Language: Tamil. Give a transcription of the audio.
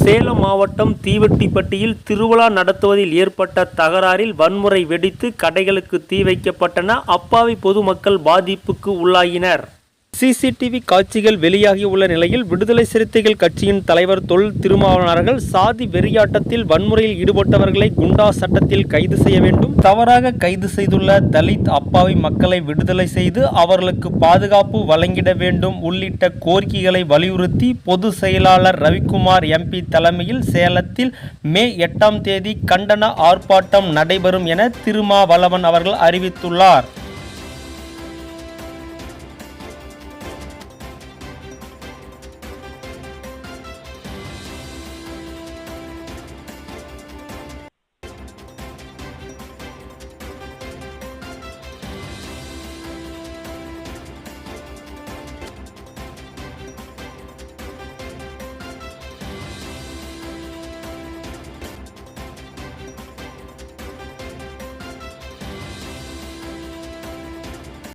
சேலம் மாவட்டம் தீவெட்டிப்பட்டியில் திருவிழா நடத்துவதில் ஏற்பட்ட தகராறில் வன்முறை வெடித்து கடைகளுக்கு தீ வைக்கப்பட்டன. அப்பாவி பொதுமக்கள் பாதிப்புக்கு உள்ளாகினர். சிசிடிவி காட்சிகள் வெளியாகியுள்ள நிலையில் விடுதலை சிறுத்தைகள் கட்சியின் தலைவர் தொல் திருமாவளவர்கள் சாதி வெறியாட்டத்தில் வன்முறையில் ஈடுபட்டவர்களை குண்டா சட்டத்தில் கைது செய்ய வேண்டும். தவறாக கைது செய்துள்ள தலித் அப்பாவி மக்களை விடுதலை செய்து அவர்களுக்கு பாதுகாப்பு வழங்கிட வேண்டும் உள்ளிட்ட கோரிக்கைகளை வலியுறுத்தி பொதுச் செயலாளர் ரவிக்குமார் எம்பி தலைமையில் சேலத்தில் மே எட்டாம் தேதி கண்டன ஆர்ப்பாட்டம் நடைபெறும் என திருமாவளவன் அவர்கள் அறிவித்துள்ளார்.